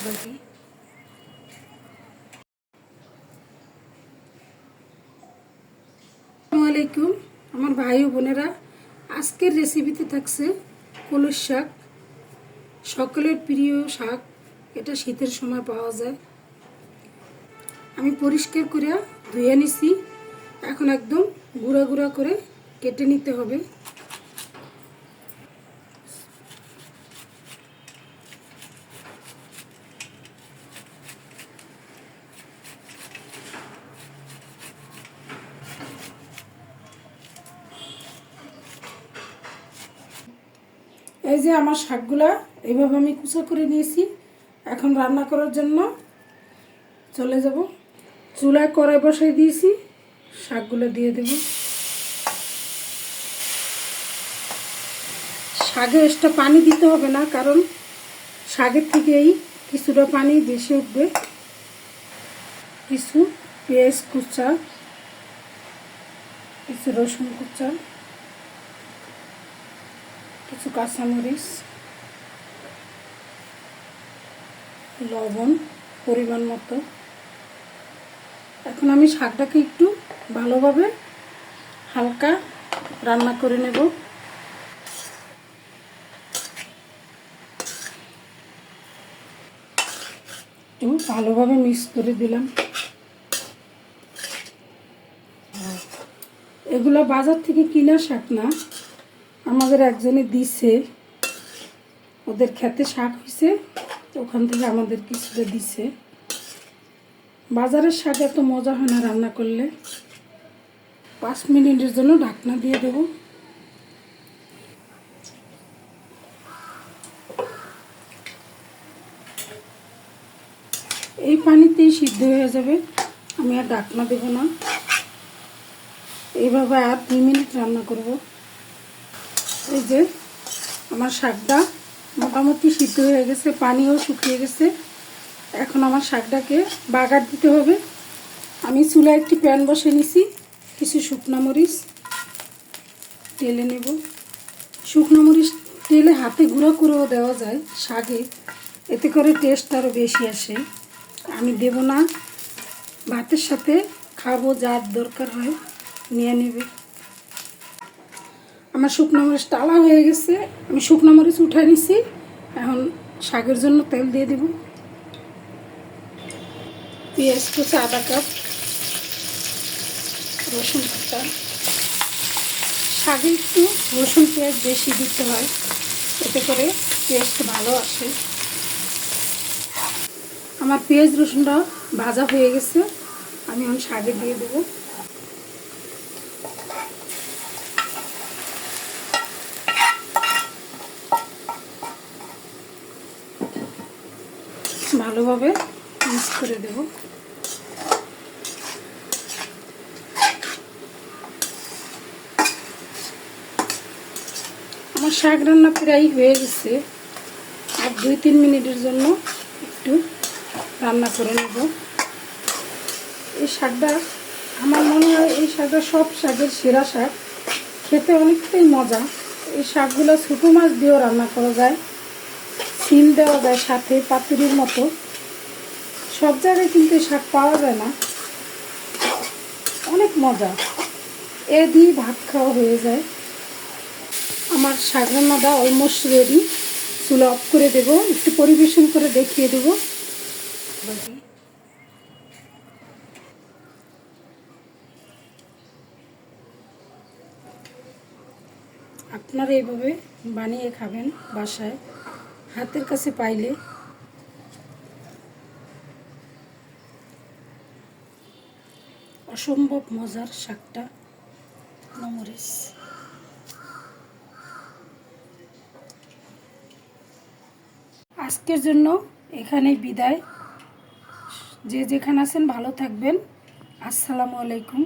আসসালামু আলাইকুম, আমার ভাই ও বোনেরা, আজকের রেসিপিতে থাকছে কলস শাক। সকলের প্রিয় শাক, এটা শীতের সময় পাওয়া যায়। আমি পরিষ্কার করে ধুয়ে নিছি, এখন একদম গুঁড়া গুঁড়া করে কেটে নিতে হবে। এই যে আমার শাকগুলা এইভাবে আমি কুচা করে নিয়েছি। এখন রান্না করার জন্য চলে যাব। চুলায় কড়াই বসাই দিয়েছি। শাকগুলো দিয়ে দেব। শাকে এক্সট্রা পানি দিতে হবে না, কারণ শাকের থেকেই কিছুটা পানি বেশি উঠবে। কিছু পেঁয়াজ কুচা, কিছু রসুন কুচা। কিছু কাঁচামরিচ, লবণ, পরিমাণ মতো। এখন আমি শাকটাকে একটু ভালোভাবে হালকা রান্না করে নেব। একটু ভালোভাবে মিক্স করে দিলাম। এগুলো বাজার থেকে কিনা শাক না। আমাদের একজনে দিছে। ওদের খেতে শাক হয়েছে ওখান থেকে আমাদের কিছুটা দিছে। বাজারের শাক এত মজা হয় না রান্না করলে। পাঁচ মিনিটের জন্য ঢাকনা দিয়ে দেব। এই পানিতেই সিদ্ধ হয়ে যাবে। আমি আর ঢাকনা দেব না। এইভাবে আর দুই মিনিট রান্না করব। এই যে আমার শাকটা মোটামুটি সিদ্ধ হয়ে গেছে, পানিও শুকিয়ে গেছে। এখন আমার শাকটাকে বাগার দিতে হবে। আমি চুলায় একটি প্যান বসে নিছি, কিছু শুকনো মরিচ তেলে নেব। শুকনো মরিচ তেলে হাতে গুঁড়ো করেও দেওয়া যায় শাকে, এতে করে টেস্ট আরও বেশি আসে। আমি দেব না, ভাতের সাথে খাব যার দরকার হয়, নিয়ে নেবে। আমার শুকনো মরিচ টালা হয়ে গেছে। আমি শুকনো মরিচ উঠে নিছি। এখন শাকের জন্য তেল দিয়ে দেব। পেঁয়াজ কুচি আধা কাপ, রসুন কাটা শাকে একটু রসুন পেঁয়াজ বেশি দিতে হয়। এতে করে টেস্ট ভালো আসে। আমার পেঁয়াজ রসুনটা ভাজা হয়ে গেছে। আমি এখন শাকে দিয়ে দেবো। ভালোভাবে মিক্স করে দেব। আমার শাক রান্না প্রায় হয়ে গেছে। আর দুই তিন মিনিটের জন্য একটু রান্না করে নেব। এই শাকটা আমার মনে হয় এই শাকটা সব শাকের সেরা শাক। খেতে অনেকটাই মজা। এই শাকগুলো ছোটো মাছ দিয়েও রান্না করা যায়। সিল দেওয়া যায় সাথে পাতুরির মতো। সব জায়গায় কিন্তু শাক পাওয়া যায় না। অনেক মজা। এ দিয়ে ভাত খাওয়া হয়ে যায়। আমার শাক রান্নাটা অলমোস্ট রেডি চুলো অফ করে দেব। একটু পরিবেশন করে দেখিয়ে দেব। আপনারা এইভাবে বানিয়ে খাবেন বাসায়। হাতের কাছে পাইলে। অসম্ভব মজার শাকটা নমরিস। আজকের জন্য এখানেই বিদায়। যে যেখানে আছেন ভালো থাকবেন। আসসালামু আলাইকুম।